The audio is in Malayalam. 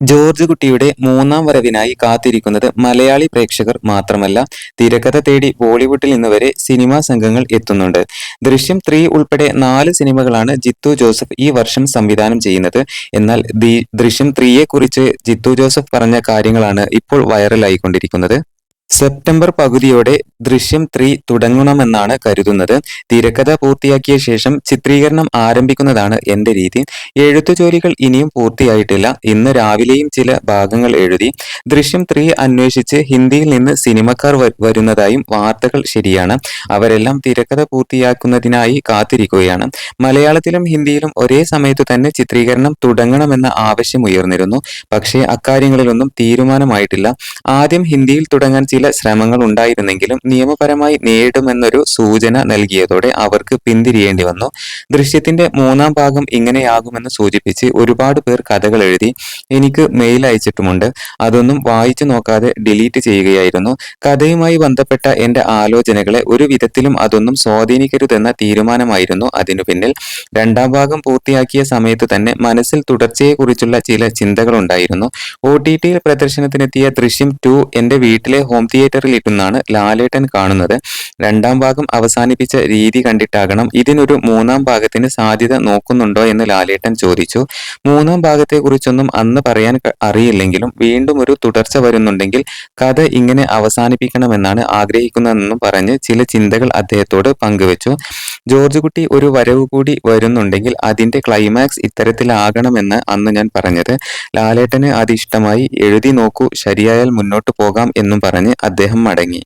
ജോർജ് കുട്ടിയുടെ മൂന്നാം വരവിനായി കാത്തിരിക്കുന്നത് മലയാളി പ്രേക്ഷകർ മാത്രമല്ല തിരക്കഥ തേടി ബോളിവുഡിൽ നിന്ന് വരെ സിനിമാ സംഘങ്ങൾ എത്തുന്നുണ്ട്. ദൃശ്യം ത്രീ ഉൾപ്പെടെ നാല് സിനിമകളാണ് ജിത്തു ജോസഫ് ഈ വർഷം സംവിധാനം ചെയ്യുന്നത്. എന്നാൽ ദൃശ്യം ത്രീയെ കുറിച്ച് ജിത്തു ജോസഫ് പറഞ്ഞ കാര്യങ്ങളാണ് ഇപ്പോൾ വൈറലായിക്കൊണ്ടിരിക്കുന്നത്. സെപ്റ്റംബർ പകുതിയോടെ ദൃശ്യം ത്രീ തുടങ്ങണമെന്നാണ് കരുതുന്നത്. തിരക്കഥ പൂർത്തിയാക്കിയ ശേഷം ചിത്രീകരണം ആരംഭിക്കുന്നതാണ് എന്റെ രീതി. എഴുത്തു ജോലികൾ ഇനിയും പൂർത്തിയായിട്ടില്ല. ഇന്ന് രാവിലെയും ചില ഭാഗങ്ങൾ എഴുതി. ദൃശ്യം ത്രീ അന്വേഷിച്ച് ഹിന്ദിയിൽ നിന്ന് സിനിമക്കാർ വരുന്നതായും വാർത്തകൾ ശരിയാണ്. അവരെല്ലാം തിരക്കഥ പൂർത്തിയാക്കുന്നതിനായി കാത്തിരിക്കുകയാണ്. മലയാളത്തിലും ഹിന്ദിയിലും ഒരേ സമയത്ത് തന്നെ ചിത്രീകരണം തുടങ്ങണമെന്ന ആവശ്യം ഉയർന്നിരുന്നു. പക്ഷേ അക്കാര്യങ്ങളിലൊന്നും തീരുമാനമായിട്ടില്ല. ആദ്യം ഹിന്ദിയിൽ തുടങ്ങാൻ ചില ശ്രമങ്ങൾ ഉണ്ടായിരുന്നെങ്കിലും നിയമപരമായി നേരിടുമെന്നൊരു സൂചന നൽകിയതോടെ അവർക്ക് പിന്തിരിയേണ്ടി വന്നു. ദൃശ്യത്തിന്റെ മൂന്നാം ഭാഗം ഇങ്ങനെയാകുമെന്ന് സൂചിപ്പിച്ച് ഒരുപാട് പേർ കഥകൾ എഴുതി എനിക്ക് മെയിൽ അയച്ചിട്ടുമുണ്ട്. അതൊന്നും വായിച്ചു നോക്കാതെ ഡിലീറ്റ് ചെയ്യുകയായിരുന്നു. കഥയുമായി ബന്ധപ്പെട്ട എന്റെ ആലോചനകളെ ഒരു വിധത്തിലും അതൊന്നും സ്വാധീനിക്കരുതെന്ന തീരുമാനമായിരുന്നു അതിനു പിന്നിൽ. രണ്ടാം ഭാഗം പൂർത്തിയാക്കിയ സമയത്ത് തന്നെ മനസ്സിൽ തുടർച്ചയെക്കുറിച്ചുള്ള ചില ചിന്തകളുണ്ടായിരുന്നു. ഒ ടി ടിയിൽ പ്രദർശനത്തിനെത്തിയ ദൃശ്യം ടു എന്റെ വീട്ടിലെ ഹോം തിയേറ്ററിൽ ഇരുന്നാണ് ലാലേട്ടൻ കാണുന്നത്. രണ്ടാം ഭാഗം അവസാനിപ്പിച്ച രീതി കണ്ടിട്ടാകണം. ഇതിനൊരു മൂന്നാം ഭാഗത്തിന് സാധ്യത നോക്കുന്നുണ്ടോ എന്ന് ലാലേട്ടൻ ചോദിച്ചു. മൂന്നാം ഭാഗത്തെക്കുറിച്ചൊന്നും അന്ന് പറയാൻ അറിയില്ലെങ്കിലും വീണ്ടും ഒരു തുടർച്ച വരുന്നുണ്ടെങ്കിൽ കഥ ഇങ്ങനെ അവസാനിപ്പിക്കണമെന്നാണ് ആഗ്രഹിക്കുന്നതെന്നും പറഞ്ഞ് ചില ചിന്തകൾ അദ്ദേഹത്തോട് പങ്കുവച്ചു. ജോർജ് കുട്ടി ഒരു വരവ് കൂടി വരുന്നുണ്ടെങ്കിൽ അതിന്റെ ക്ലൈമാക്സ് ഇത്തരത്തിലാകണമെന്ന് അന്ന് ഞാൻ പറഞ്ഞത്. ലാലേട്ടന് അത് ഇഷ്ടമായി എഴുതി നോക്കൂ ശരിയായാൽ മുന്നോട്ട് പോകാം എന്നും പറഞ്ഞ് അദ്ദേഹം മടങ്ങി.